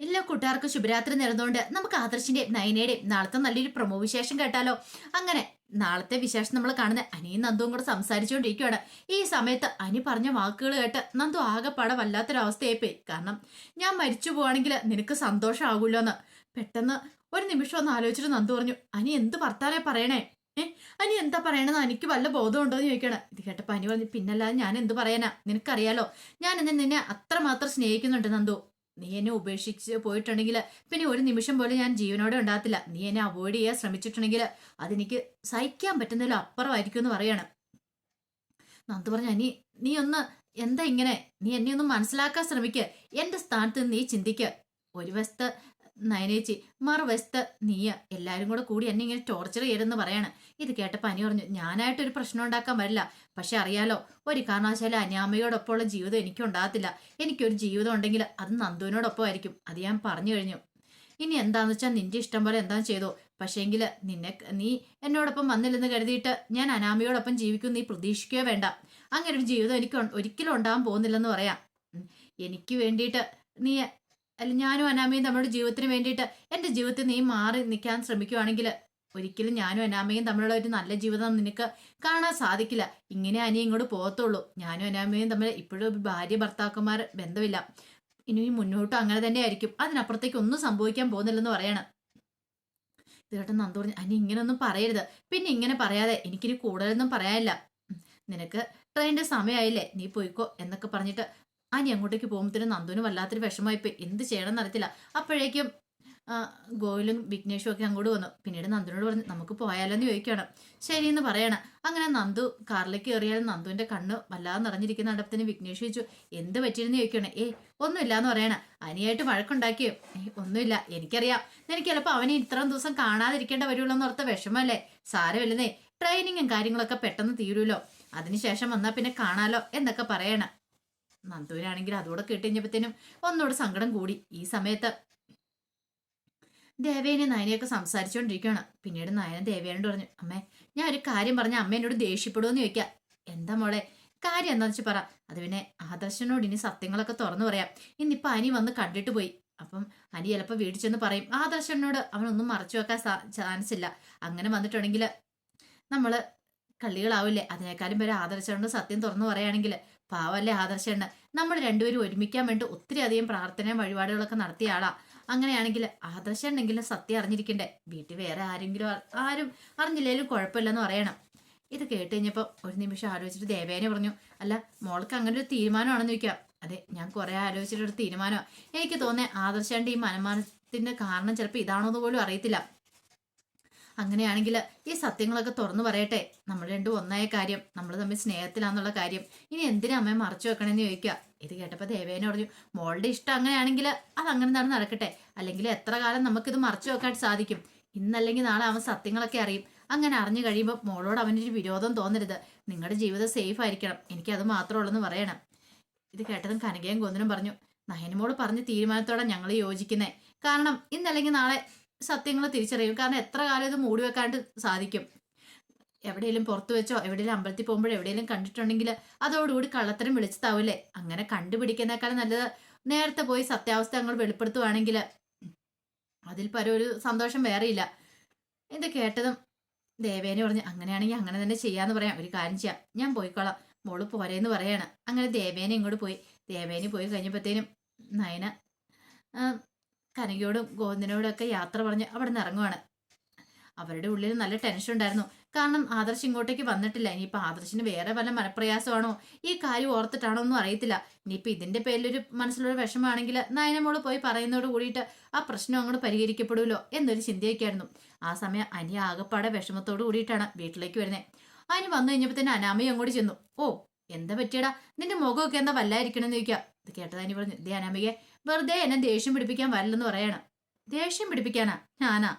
എല്ലാ കൂട്ടുകാർക്കും ശുഭരാത്രി നേർന്നുകൊണ്ട് നമുക്ക് ആദർശിന്റെ നയനയുടെയും നാളത്തെ നല്ലൊരു പ്രമോ വിശേഷം കേട്ടാലോ? അങ്ങനെ നാളത്തെ വിശേഷം നമ്മൾ കാണുന്ന അനിയും നന്ദുവും കൂടെ സംസാരിച്ചുകൊണ്ടിരിക്കുകയാണ്. ഈ സമയത്ത് അനി പറഞ്ഞ വാക്കുകൾ കേട്ട് നന്ദു ആകെപ്പാടെ വല്ലാത്തൊരവസ്ഥയായിപ്പോയി. കാരണം ഞാൻ മരിച്ചു പോവാണെങ്കിൽ നിനക്ക് സന്തോഷമാകുമല്ലോ എന്ന് പെട്ടെന്ന് ഒരു നിമിഷം ഒന്ന് ആലോചിച്ചിട്ട് നന്ദു പറഞ്ഞു അനി എന്ത് ഭർത്താനെ പറയണേ? ഏ? അനി എന്താ പറയണെന്ന് എനിക്ക് വല്ല ബോധമുണ്ടോ എന്ന് ചോദിക്കണം ഇത് കേട്ടപ്പോ അനി പറഞ്ഞു പിന്നല്ലാതെ ഞാൻ എന്ത് പറയാനാ? നിനക്കറിയാലോ ഞാൻ എന്നെ നിന്നെ അത്രമാത്രം സ്നേഹിക്കുന്നുണ്ട് നന്ദു. നീ എന്നെ ഉപേക്ഷിച്ച് പോയിട്ടുണ്ടെങ്കിൽ പിന്നെ ഒരു നിമിഷം പോലും ഞാൻ ജീവനോടെ ഉണ്ടാകത്തില്ല. നീ എന്നെ അവോയ്ഡ് ചെയ്യാൻ ശ്രമിച്ചിട്ടുണ്ടെങ്കിൽ അതെനിക്ക് സഹിക്കാൻ പറ്റുന്നതിലും അപ്പുറമായിരിക്കും എന്ന് പറയാണ്. നന്ദു പറഞ്ഞ നീ നീ ഒന്ന് എന്താ ഇങ്ങനെ? നീ എന്നെ ഒന്ന് മനസ്സിലാക്കാൻ ശ്രമിക്കുക എന്റെ സ്ഥാനത്ത് നീ ചിന്തിക്ക്. ഒരു വശത്ത് നയനേച്ചി മറുവശത്ത് നീയ എല്ലാരും കൂടെ കൂടി എന്നെ ഇങ്ങനെ ടോർച്ചർ ചെയ്യരുതെന്ന് പറയാണ്. ഇത് കേട്ട അനി പറഞ്ഞു ഞാനായിട്ടൊരു പ്രശ്നം ഉണ്ടാക്കാൻ വരില്ല പക്ഷെ അറിയാലോ ഒരു കാരണവശാലും അനിയാമ്മയോടൊപ്പമുള്ള ജീവിതം എനിക്കുണ്ടാകത്തില്ല. എനിക്കൊരു ജീവിതം ഉണ്ടെങ്കിൽ അത് നന്ദുവിനോടൊപ്പം ആയിരിക്കും. അത് ഞാൻ പറഞ്ഞു കഴിഞ്ഞു. ഇനി എന്താന്ന് വെച്ചാൽ നിന്റെ ഇഷ്ടം പോലെ എന്താ ചെയ്തോ? പക്ഷേങ്കിൽ നിന്നെ നീ എന്നോടൊപ്പം വന്നില്ലെന്ന് കരുതിയിട്ട് ഞാൻ അനാമയോടൊപ്പം ജീവിക്കും നീ പ്രതീക്ഷിക്കുകയോ വേണ്ട. അങ്ങനെ ഒരു ജീവിതം എനിക്ക് ഒരിക്കലും ഉണ്ടാകാൻ പോകുന്നില്ലെന്ന് പറയാം. എനിക്ക് വേണ്ടിയിട്ട് നീ അല്ല ഞാനും അനാമയും നമ്മുടെ ജീവിതത്തിന് വേണ്ടിയിട്ട് എന്റെ ജീവിതത്തിൽ നീ മാറി നിൽക്കാൻ ശ്രമിക്കുവാണെങ്കിൽ ഒരിക്കലും ഞാനും അനാമയും തമ്മിലുള്ള ഒരു നല്ല ജീവിതം നിനക്ക് കാണാൻ സാധിക്കില്ല. ഇങ്ങനെ അനി ഇങ്ങോട്ട് പോകത്തുള്ളൂ. ഞാനും അനാമയും തമ്മിൽ ഇപ്പോഴും ഭാര്യ ഭർത്താക്കന്മാർ ബന്ധമില്ല. ഇനി മുന്നോട്ടും അങ്ങനെ തന്നെ ആയിരിക്കും. അതിനപ്പുറത്തേക്ക് ഒന്നും സംഭവിക്കാൻ പോകുന്നില്ലെന്ന് പറയണം. ഇത് കേട്ടോ നന്ദു പറഞ്ഞു അനി ഇങ്ങനെയൊന്നും പറയരുത്. പിന്നെ ഇങ്ങനെ പറയാതെ എനിക്കിനി കൂടുതലൊന്നും പറയാനില്ല. നിനക്ക് ട്രെയിനിന്റെ സമയമായില്ലേ? നീ പോയിക്കോ എന്നൊക്കെ പറഞ്ഞിട്ട് അനി അങ്ങോട്ടേക്ക് പോകുമ്പോഴത്തേനും നന്ദുവിന് വല്ലാത്തൊരു വിഷമമായിപ്പോയി. എന്ത് ചെയ്യണമെന്ന് അറിയത്തില്ല. അപ്പോഴേക്കും ഗോയിലും വിഘ്നേഷും ഒക്കെ അങ്ങോട്ട് വന്നു. പിന്നീട് നന്ദുവിനോട് പറഞ്ഞു നമുക്ക് പോയാലോ എന്ന് ചോദിക്കണം എന്ന് പറയണം. അങ്ങനെ നന്ദു കാറിലേക്ക് കയറിയാലും നന്ദുവിന്റെ കണ്ണ് വല്ലാതെ നിറഞ്ഞിരിക്കുന്ന കണ്ടപ്പത്തിന് വിഘ്നേഷ് ചോദിച്ചു എന്ത് പറ്റിയെന്ന് ചോദിക്കണം ഏ ഒന്നുമില്ല എന്ന് പറയണം. അനിയായിട്ട് വഴക്കുണ്ടാക്കിയോ. ഒന്നുമില്ല. എനിക്കറിയാം. നിനക്ക് ചിലപ്പോൾ അവനെ ഇത്രയും ദിവസം കാണാതിരിക്കേണ്ട വരുള്ളൂ എന്ന് ഓർത്ത വിഷമല്ലേ സാരമില്ലെന്നേ. ട്രെയിനിങ്ങും കാര്യങ്ങളൊക്കെ പെട്ടെന്ന് തീരുമല്ലോ അതിനുശേഷം വന്നാൽ പിന്നെ കാണാലോ എന്നൊക്കെ പറയണം. നന്ദുവിനാണെങ്കിൽ അതുകൂടെ കേട്ടുകഴിഞ്ഞപ്പോഴത്തേനും ഒന്നുകൂടെ സങ്കടം കൂടി. ഈ സമയത്ത് ദേവേനെ നയനയൊക്കെ സംസാരിച്ചുകൊണ്ടിരിക്കുകയാണ്. പിന്നീട് നയന ദേവേനോട് പറഞ്ഞു അമ്മേ ഞാൻ ഒരു കാര്യം പറഞ്ഞ അമ്മ എന്നോട് ദേഷ്യപ്പെടുമെന്ന് ചോദിക്കാം. എന്താ മോളെ കാര്യം എന്താണെന്ന് വെച്ചാൽ പറ. അത് പിന്നെ ആദർശനോട് ഇനി സത്യങ്ങളൊക്കെ തുറന്നു പറയാം. ഇന്നിപ്പോൾ അനി വന്ന് കണ്ടിട്ട് പോയി. അപ്പം അനി ചിലപ്പോൾ വീട്ടിൽ ചെന്ന് പറയും ആദർശനോട് അവനൊന്നും മറച്ചു വെക്കാൻ ചാൻസ് ഇല്ല. അങ്ങനെ വന്നിട്ടുണ്ടെങ്കിൽ നമ്മൾ കള്ളികളാവില്ലേ? അതിനേക്കാളും പേര് ആദർശനോട് സത്യം തുറന്നു പറയുകയാണെങ്കിൽ പാവല്ലേ ആദർശന് നമ്മൾ രണ്ടുപേരും ഒരുമിക്കാൻ വേണ്ടി ഒത്തിരി അധികം പ്രാർത്ഥനയും വഴിപാടുകളൊക്കെ നടത്തിയ ആളാ. അങ്ങനെയാണെങ്കിൽ ആദർശനെങ്കിലും സത്യം അറിഞ്ഞിരിക്കണ്ടേ? വീട്ടിൽ വേറെ ആരെങ്കിലും ആരും അറിഞ്ഞില്ലേലും കുഴപ്പമില്ലെന്ന് പറയണം. ഇത് കേട്ട് കഴിഞ്ഞപ്പോൾ ഒരു നിമിഷം ആലോചിച്ചിട്ട് ദേവേനെ പറഞ്ഞു അല്ല മോൾക്ക് അങ്ങനെ ഒരു തീരുമാനമാണെന്ന് ചോദിക്കാം. അതെ ഞാൻ കുറേ ആലോചിച്ചിട്ടൊരു തീരുമാനമാണ് എനിക്ക് തോന്നേ ആദർശാണ്ട് ഈ മനമാനത്തിന്റെ കാരണം ചിലപ്പോൾ ഇതാണോന്ന് പോലും അറിയത്തില്ല. അങ്ങനെയാണെങ്കിൽ ഈ സത്യങ്ങളൊക്കെ തുറന്നു പറയട്ടെ. നമ്മൾ രണ്ടും ഒന്നായ കാര്യം നമ്മൾ തമ്മിൽ സ്നേഹത്തിലാന്നുള്ള കാര്യം. ഇനി എന്തിനാ അമ്മയെ മറച്ചു വെക്കണമെന്ന് ചോദിക്കുക. ഇത് കേട്ടപ്പോൾ ദേവേനെ പറഞ്ഞു മോളുടെ ഇഷ്ടം അങ്ങനെയാണെങ്കിൽ അത് അങ്ങനെ തന്നെ നടക്കട്ടെ. അല്ലെങ്കിൽ എത്ര കാലം നമുക്കിത് മറച്ചു വെക്കാൻ സാധിക്കും. ഇന്നല്ലെങ്കിൽ നാളെ അവൻ സത്യങ്ങളൊക്കെ അറിയും. അങ്ങനെ അറിഞ്ഞു കഴിയുമ്പോൾ മോളോട് അവനൊരു വിരോധം തോന്നരുത്. നിങ്ങളുടെ ജീവിതം സേഫ് ആയിരിക്കണം. എനിക്കത് മാത്രമേ ഉള്ളൂ എന്ന് പറയണം. ഇത് കേട്ടതും കനകയും കൊന്നിനും പറഞ്ഞു നയനുമോട് പറഞ്ഞ തീരുമാനത്തോടെ ഞങ്ങൾ യോജിക്കുന്നേ. കാരണം ഇന്നല്ലെങ്കിൽ നാളെ സത്യങ്ങൾ തിരിച്ചറിയും. കാരണം എത്ര കാലം ഇത് മൂടി വെക്കാണ്ട് സാധിക്കും. എവിടെയെങ്കിലും പുറത്തു വെച്ചോ എവിടെയെങ്കിലും അമ്പലത്തിൽ പോകുമ്പോൾ എവിടെയെങ്കിലും കണ്ടിട്ടുണ്ടെങ്കിൽ അതോടുകൂടി കള്ളത്തരം വിളിച്ചതാവില്ലേ അങ്ങനെ കണ്ടുപിടിക്കുന്നേക്കാളും നല്ലത് നേരത്തെ പോയി സത്യാവസ്ഥ അങ്ങോട്ട് വെളിപ്പെടുത്തുവാണെങ്കിൽ അതിൽ പരം ഒരു സന്തോഷം വേറെയില്ല. ഇത് കേട്ടതും ദേവേനെ പറഞ്ഞു അങ്ങനെയാണെങ്കിൽ അങ്ങനെ തന്നെ ചെയ്യാന്ന് പറയാം. ഒരു കാര്യം ചെയ്യാം. ഞാൻ പോയിക്കോളാം. മോൾ പോരേന്ന് പറയാണ്. അങ്ങനെ ദേവേനെ ഇങ്ങോട്ട് പോയി. ദേവേനെ പോയി കഴിഞ്ഞപ്പോഴത്തേനും നയന കനകയോടും ഗോവിന്ദനോടും ഒക്കെ യാത്ര പറഞ്ഞ് അവിടെ നിന്ന് ഇറങ്ങുവാണ്. അവരുടെ ഉള്ളിൽ നല്ല ടെൻഷൻ ഉണ്ടായിരുന്നു. കാരണം ആദർശ് ഇങ്ങോട്ടേക്ക് വന്നിട്ടില്ല. ഇനിയിപ്പോൾ ആദർശിന് വേറെ വല്ല മനപ്രയാസമാണോ? ഈ കാര്യം ഓർത്തിട്ടാണോ ഒന്നും അറിയത്തില്ല. ഇനിയിപ്പോൾ ഇതിന്റെ പേരിലൊരു മനസ്സിലൊരു വിഷമമാണെങ്കിൽ നയനമോൾ പോയി പറയുന്നതോട് കൂടിയിട്ട് ആ പ്രശ്നം അങ്ങോട്ട് പരിഹരിക്കപ്പെടുമല്ലോ എന്നൊരു ചിന്തയൊക്കെയായിരുന്നു. ആ സമയം അനി ആകപ്പാടെ വിഷമത്തോട് കൂടിയിട്ടാണ് വീട്ടിലേക്ക് വരുന്നത് അനി വന്നു കഴിഞ്ഞപ്പോൾ തന്നെ അനാമയും അങ്ങോട്ട് ചെന്നു. ഓ എന്താ പറ്റിയടാ? നിന്റെ മുഖമൊക്കെ എന്താ വല്ലായിരിക്കണമെന്ന് ചോദിക്കുക ഇത് കേട്ടതാനി പറഞ്ഞു ദേ അനാമികെ വെറുതെ എന്നെ ദേഷ്യം പിടിപ്പിക്കാൻ വരില്ലെന്ന് പറയണം. ദേഷ്യം പിടിപ്പിക്കാനാ? ഞാനാ.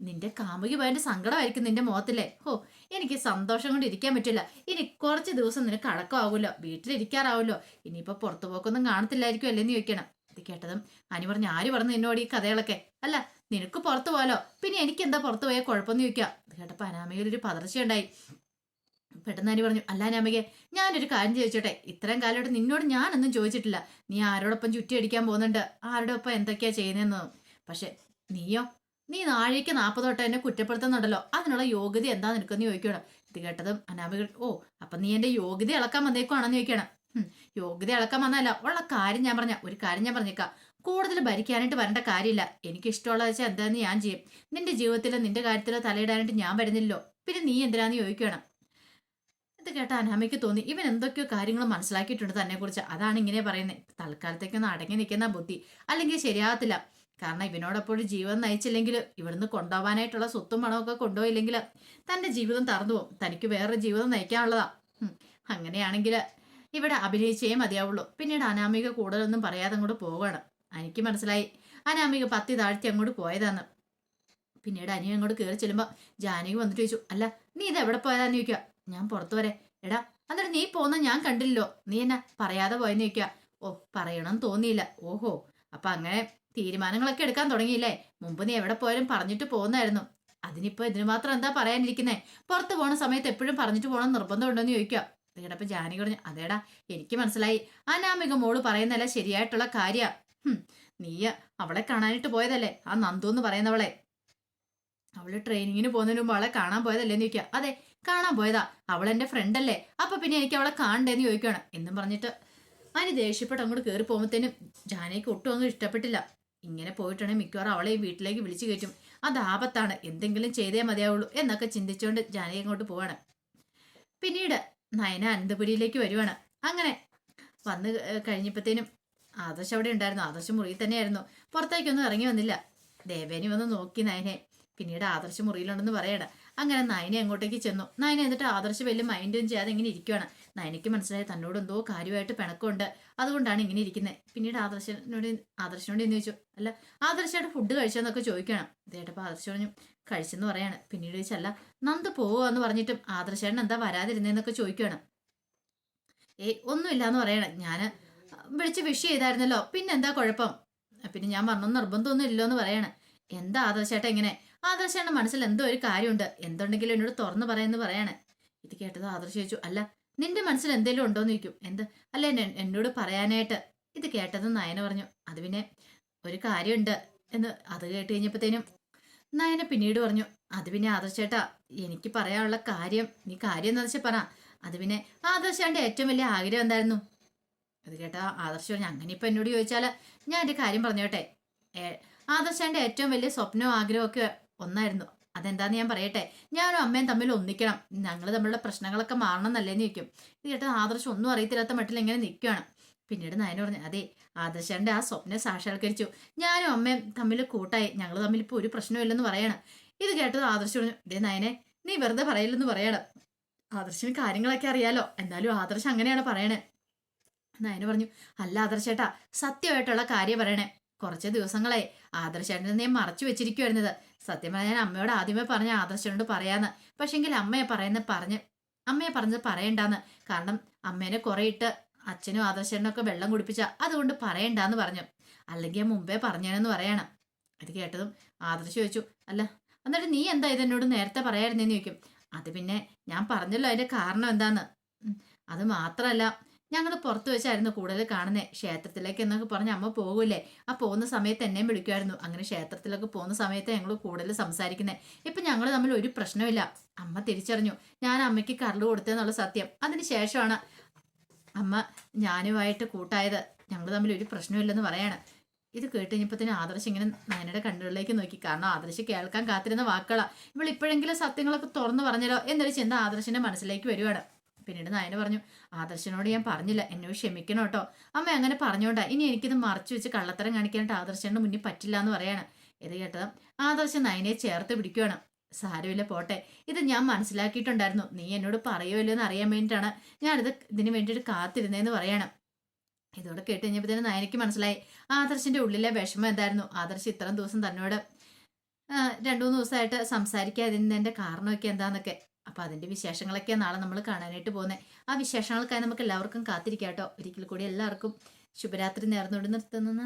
നിന്റെ കാമുകി പോയതിന്റെ സങ്കടമായിരിക്കും നിന്റെ മുഖത്തില്ലേ? ഓ എനിക്ക് സന്തോഷം കൊണ്ട് ഇരിക്കാൻ പറ്റില്ല. ഇനി കുറച്ച് ദിവസം നിനക്ക് അടക്കമാവുമല്ലോ വീട്ടിലിരിക്കാറാവുമല്ലോ. ഇനിയിപ്പോ പുറത്തു പോക്കൊന്നും കാണത്തില്ലായിരിക്കും അല്ലേന്ന് ചോദിക്കണം. ഇത് കേട്ടതും അനി പറഞ്ഞു ആര് പറഞ്ഞു നിന്നോട് ഈ കഥകളൊക്കെ? അല്ല നിനക്ക് പുറത്തു പോകാലോ പിന്നെ എനിക്ക് എന്താ പുറത്തു പോയാൽ കുഴപ്പമെന്ന് ചോദിക്കാം. ഇത് കേട്ടപ്പോ അനാമയിൽ ഒരു പതർച്ചയുണ്ടായി. പെട്ടെന്ന് അനി പറഞ്ഞു അല്ല അനാമികെ ഞാനൊരു കാര്യം ചോദിച്ചോട്ടെ. ഇത്രയും കാലമായിട്ട് നിന്നോട് ഞാനൊന്നും ചോദിച്ചിട്ടില്ല. നീ ആരോടൊപ്പം ചുറ്റി അടിക്കാൻ പോകുന്നുണ്ട്. ഒപ്പം എന്തൊക്കെയാ ചെയ്യുന്നതെന്ന്? പക്ഷെ നീയോ? നീ നാഴേക്ക് നാൽപ്പതോട്ട് എന്നെ കുറ്റപ്പെടുത്തുന്നുണ്ടല്ലോ. അതിനുള്ള യോഗ്യത എന്താ നിനക്കെന്ന് ചോദിക്കണം ഇത് കേട്ടതും അനാമിക ഓ അപ്പം നീ എന്റെ യോഗ്യത ഇളക്കാൻ വന്നേക്കുവാണെന്ന് ചോദിക്കണം യോഗ്യത ഇളക്കാൻ വന്നല്ല ഉള്ള കാര്യം ഞാൻ പറഞ്ഞ ഒരു കാര്യം ഞാൻ പറഞ്ഞേക്കാം. കൂടുതൽ ഭരിക്കാനായിട്ട് വരേണ്ട കാര്യമില്ല. എനിക്ക് ഇഷ്ടമുള്ള വെച്ചാൽ എന്താന്ന് ഞാൻ ചെയ്യും. നിന്റെ ജീവിതത്തിലോ നിന്റെ കാര്യത്തിലോ തലയിടാനായിട്ട് ഞാൻ വരുന്നില്ലല്ലോ. പിന്നെ നീ എന്തിനാന്ന് ചോദിക്കണം ഇത് കേട്ട അനാമയ്ക്ക് തോന്നി. ഇവൻ എന്തൊക്കെയോ കാര്യങ്ങൾ മനസ്സിലാക്കിയിട്ടുണ്ട് തന്നെ കുറിച്ച് അതാണ് ഇങ്ങനെ പറയുന്നത് തൽക്കാലത്തേക്കൊന്ന് അടങ്ങി നിൽക്കുന്ന ബുദ്ധി. അല്ലെങ്കിൽ ശരിയാകത്തില്ല. കാരണം ഇവനോടൊപ്പം ജീവൻ നയിച്ചില്ലെങ്കിൽ ഇവിടുന്ന് കൊണ്ടുപോകാനായിട്ടുള്ള സ്വത്തും പണമൊക്കെ കൊണ്ടുപോയില്ലെങ്കിൽ തന്റെ ജീവിതം തറന്നു പോകും. തനിക്ക് വേറെ ജീവിതം നയിക്കാനുള്ളതാ. അങ്ങനെയാണെങ്കിൽ ഇവിടെ അഭിനയിച്ചേ മതിയാവുള്ളൂ. പിന്നീട് അനാമിക കൂടുതലൊന്നും പറയാതെ അങ്ങോട്ട് പോവാണ് എനിക്ക് മനസ്സിലായി. അനാമിക പത്തി താഴ്ത്തി അങ്ങോട്ട് പോയതാന്ന്. പിന്നീട് അനിയൻ അങ്ങോട്ട് കയറി ചെല്ലുമ്പോൾ ജാനകി വന്നിട്ട് ചോദിച്ചു അല്ല നീ ഇത് എവിടെ പോയതാന്ന് ചോദിക്കുക ഞാൻ പുറത്തു വരെ. എടാ എന്നിട്ട് നീ പോന്ന ഞാൻ കണ്ടില്ലല്ലോ. നീ എന്നാ പറയാതെ പോയെന്ന് ചോദിക്കുക ഓ പറയണം തോന്നിയില്ല. ഓഹോ അപ്പൊ അങ്ങനെ തീരുമാനങ്ങളൊക്കെ എടുക്കാൻ തുടങ്ങിയില്ലേ? മുമ്പ് നീ എവിടെ പോയാലും പറഞ്ഞിട്ട് പോകുന്നായിരുന്നു. അതിനിപ്പോ ഇതിന് മാത്രം എന്താ പറയാനിരിക്കുന്നേ? പുറത്ത് പോണ സമയത്ത് എപ്പോഴും പറഞ്ഞിട്ട് പോകണം നിർബന്ധമുണ്ടോന്ന് ചോദിക്കുക കേട്ടപ്പോ ജാനി പറഞ്ഞു അതേടാ എനിക്ക് മനസ്സിലായി. അനാമിക മോൾ പറയുന്നല്ല ശരിയായിട്ടുള്ള കാര്യ. നീ അവളെ കാണാനായിട്ട് പോയതല്ലേ? ആ നന്ദു എന്ന് പറയുന്നവളെ. അവൾ ട്രെയിനിങ്ങിന് പോകുന്നതിന് മുമ്പ് അവളെ കാണാൻ പോയതല്ലേ എന്ന് ചോദിക്കുക അതെ കാണാൻ പോയതാ. അവൾ ഫ്രണ്ട് അല്ലേ. അപ്പൊ പിന്നെ എനിക്ക് അവളെ കാണണ്ടേന്ന് ചോദിക്കുകയാണ് എന്നും പറഞ്ഞിട്ട് അനി ദേഷ്യപ്പെട്ട് അങ്ങോട്ട് കയറി പോകുമ്പോഴത്തേനും ജാനയ്ക്ക് ഒട്ടും അങ്ങ് ഇഷ്ടപ്പെട്ടില്ല. ഇങ്ങനെ പോയിട്ടുണ്ടെങ്കിൽ മിക്കവാറും അവളെ വീട്ടിലേക്ക് വിളിച്ചു കയറ്റും. അത് ആപത്താണ്. എന്തെങ്കിലും ചെയ്തേ മതിയാവുള്ളൂ എന്നൊക്കെ ചിന്തിച്ചുകൊണ്ട് ജാനകി അങ്ങോട്ട് പോവാണ്. പിന്നീട് നയന അനന്തപുരിയിലേക്ക് വരുവാണ്. അങ്ങനെ വന്ന് കഴിഞ്ഞപ്പോഴത്തേനും ആദർശ് അവിടെ ഉണ്ടായിരുന്നു. ആദർശ് മുറിയിൽ തന്നെയായിരുന്നു. പുറത്തേക്കൊന്നും ഇറങ്ങി വന്നില്ല. ദേവേനി വന്ന് നോക്കി നയനെ. പിന്നീട് ആദർശ് മുറിയിലുണ്ടെന്ന് പറയണം. അങ്ങനെ നയനെ അങ്ങോട്ടേക്ക് ചെന്നു. നയന എന്നിട്ട് ആദർശ് വലിയ മൈൻഡും ചെയ്യാതെ ഇങ്ങനെ ഇരിക്കുവാണ്. നയനയ്ക്ക് മനസ്സിലായി തന്നോട് എന്തോ കാര്യമായിട്ട് പിണക്കമുണ്ട്. അതുകൊണ്ടാണ് ഇങ്ങനെ ഇരിക്കുന്നത് പിന്നീട് ആദർശനോട് ആദർശനോട് എന്ന് ചോദിച്ചു? അല്ല ആദർശമായിട്ട് ഫുഡ് കഴിച്ചെന്നൊക്കെ ചോദിക്കണം ഇതേട്ടപ്പോൾ ആദർശ് പറഞ്ഞു കഴിച്ചെന്ന് പറയാണ്. പിന്നീട് ചോദിച്ചല്ല നന്ദ് പോവോ എന്ന് പറഞ്ഞിട്ടും ആദർശേട്ടൻ എന്താ വരാതിരുന്നേന്നൊക്കെ ചോദിക്കുകയാണ്. ഏയ് ഒന്നുമില്ല എന്ന് പറയണം. ഞാൻ വിളിച്ച് വിഷ് ചെയ്തായിരുന്നല്ലോ. പിന്നെന്താ കുഴപ്പം? പിന്നെ ഞാൻ പറഞ്ഞു നിർബന്ധമൊന്നും ഇല്ലോ എന്ന് പറയണ. എന്താ ആദർശേട്ടാ ഇങ്ങനെ? ആദർശേട്ടന്റെ മനസ്സിൽ എന്തോ ഒരു കാര്യമുണ്ട്. എന്തുണ്ടെങ്കിലും എന്നോട് തുറന്നു പറയുന്നു പറയണേ. ഇത് കേട്ടത് ആദർശ ചോദിച്ചു അല്ല നിന്റെ മനസ്സിൽ എന്തെങ്കിലും ഉണ്ടോന്ന് ചോദിക്കും. എന്ത്? അല്ല എന്നോട് പറയാനായിട്ട്. ഇത് കേട്ടത് നയന പറഞ്ഞു അത് പിന്നെ ഒരു കാര്യമുണ്ട്. എന്ന് അത് കേട്ട് കഴിഞ്ഞപ്പോഴത്തേനും നയന പിന്നീട് പറഞ്ഞു അത് പിന്നെ ആദർശേട്ടാ എനിക്ക് പറയാനുള്ള കാര്യം നീ കാര്യം എന്താ വെച്ചാൽ പറ. അത് പിന്നെ ആദർശാന്റെ ഏറ്റവും വലിയ ആഗ്രഹം എന്തായിരുന്നു? അത് കേട്ടാ ആദർശ് പറഞ്ഞു അങ്ങനെ ഇപ്പൊ എന്നോട് ചോദിച്ചാൽ ഞാൻ എന്റെ കാര്യം പറഞ്ഞോട്ടെ. ആദർശാന്റെ ഏറ്റവും വലിയ സ്വപ്നവും ആഗ്രഹവും ഒക്കെ ഒന്നായിരുന്നു. അതെന്താന്ന് ഞാൻ പറയട്ടെ? ഞാനും അമ്മയും തമ്മിൽ ഒന്നിക്കണം. ഞങ്ങൾ തമ്മിലുള്ള പ്രശ്നങ്ങളൊക്കെ മാറണം എന്നല്ലേന്ന് ചോദിക്കും. ഇത് കേട്ട ആദർശം ഒന്നും അറിയത്തില്ലാത്ത മട്ടിൽ ഇങ്ങനെ നിൽക്കുകയാണ് പിന്നീട് നയന പറഞ്ഞു അതെ ആദർശന്റെ ആ സ്വപ്നം സാക്ഷാത്കരിച്ചു. ഞാനും അമ്മയും തമ്മിൽ കൂട്ടായി. ഞങ്ങൾ തമ്മിൽ ഇപ്പോൾ ഒരു പ്രശ്നമില്ലെന്ന് പറയണം. ഇത് കേട്ടത് ആദർശം പറഞ്ഞു ഇതേ നയനെ നീ വെറുതെ പറയില്ലെന്ന് പറയണം. ആദർശിന് കാര്യങ്ങളൊക്കെ അറിയാലോ. എന്നാലും ആദർശം അങ്ങനെയാണ് പറയണേ. നയന പറഞ്ഞു അല്ല ആദർശേട്ടാ സത്യമായിട്ടുള്ള കാര്യം പറയണേ. കുറച്ച് ദിവസങ്ങളെ ആദർശേട്ടനെ ഞാൻ മറച്ചു വെച്ചിരിക്കുവായിരുന്നത്. സത്യം പറഞ്ഞാൽ ഞാൻ അമ്മയോട് ആദ്യമേ പറഞ്ഞ ആദർശനോട് പറയാന്ന്. പക്ഷെങ്കിൽ അമ്മയെ പറയുന്ന പറഞ്ഞ് അമ്മയെ പറഞ്ഞത് പറയണ്ടാന്ന്. കാരണം അമ്മേനെ കുറെ ഇട്ട് അച്ഛനും ആദർശനൊക്കെ വെള്ളം കുടിപ്പിച്ച അതുകൊണ്ട് പറയണ്ടാന്ന് പറഞ്ഞു. അല്ലെങ്കിൽ മുമ്പേ പറഞ്ഞേനെന്ന് പറയണം. അത് കേട്ടതും ആദർശ് ചോദിച്ചു അല്ല എന്നിട്ട് നീ എന്താ ഇതെന്നോട് നേരത്തെ പറയായിരുന്നേന്ന് ചോദിക്കും. അത് പിന്നെ ഞാൻ പറഞ്ഞല്ലോ അതിന്റെ കാരണം എന്താന്ന്. അത് മാത്രമല്ല ഞങ്ങൾ പുറത്ത് വെച്ചായിരുന്നു കൂടുതൽ കാണുന്നത് ക്ഷേത്രത്തിലേക്ക് എന്നൊക്കെ പറഞ്ഞ് അമ്മ പോകൂലേ ആ പോകുന്ന സമയത്ത് എന്നെയും വിളിക്കുമായിരുന്നു അങ്ങനെ ക്ഷേത്രത്തിലൊക്കെ പോകുന്ന സമയത്ത് ഞങ്ങൾ കൂടുതൽ സംസാരിക്കുന്നത് ഇപ്പം ഞങ്ങൾ തമ്മിൽ ഒരു പ്രശ്നമില്ല. അമ്മ തിരിച്ചറിഞ്ഞു. ഞാൻ അമ്മയ്ക്ക് കരൾ കൊടുത്തെന്നുള്ള സത്യം. അതിന് ശേഷമാണ് അമ്മ ഞാനുമായിട്ട് കൂട്ടായത്. ഞങ്ങൾ തമ്മിൽ ഒരു പ്രശ്നമില്ലെന്ന് പറയാണ്. ഇത് കേട്ട് തന്നെ ആദർശ് ഇങ്ങനെ നയനയുടെ കണ്ണുകളിലേക്ക് നോക്കി. കാരണം ആദർശ് കേൾക്കാൻ കാത്തിരുന്ന വാക്കുകളാണ് ഇവൾ ഇപ്പോഴെങ്കിലും സത്യങ്ങളൊക്കെ തുറന്നു പറഞ്ഞല്ലോ എന്നൊരു ചിന്ത ആദർശിന്റെ മനസ്സിലേക്ക് വരുവാണ്. പിന്നീട് നായന പറഞ്ഞു ആദർശനോട് ഞാൻ പറഞ്ഞില്ല എന്നോട് ക്ഷമിക്കണം കേട്ടോ. അമ്മ അങ്ങനെ പറഞ്ഞോണ്ട. ഇനി എനിക്കിത് മറച്ചു വെച്ച് കള്ളത്തരം കാണിക്കാനായിട്ട് ആദർശന്റെ മുന്നിൽ പറ്റില്ല എന്ന് പറയാണ്. ഇത് കേട്ടത് ആദർശൻ നയനെ ചേർത്ത് പിടിക്കുകയാണ് സാരമില്ല പോട്ടെ. ഇത് ഞാൻ മനസ്സിലാക്കിയിട്ടുണ്ടായിരുന്നു. നീ എന്നോട് പറയുമല്ലോ എന്ന് അറിയാൻ വേണ്ടിയിട്ടാണ് ഞാനിത് ഇതിന് വേണ്ടിയിട്ട് കാത്തിരുന്നതെന്ന് പറയണം. ഇതോടെ കേട്ട് കഴിഞ്ഞപ്പോഴത്തേനും നയനയ്ക്ക് മനസ്സിലായി. ആദർശിന്റെ ഉള്ളിലെ വിഷമം എന്തായിരുന്നു? ആദർശ് ഇത്രയും ദിവസം തന്നോട് രണ്ടു മൂന്ന് ദിവസമായിട്ട് സംസാരിക്കാതിരുന്നതിന്റെ കാരണമൊക്കെ എന്താന്നൊക്കെ. അപ്പൊ അതിന്റെ വിശേഷങ്ങളൊക്കെ നാളെ നമ്മൾ കാണാനായിട്ട് പോകുന്നത് ആ വിശേഷങ്ങൾക്കായി നമുക്ക് എല്ലാവർക്കും കാത്തിരിക്കാം കേട്ടോ ഒരിക്കൽ കൂടി എല്ലാവർക്കും ശുഭരാത്രി നേർന്നുകൊണ്ട് നിർത്തുന്നു.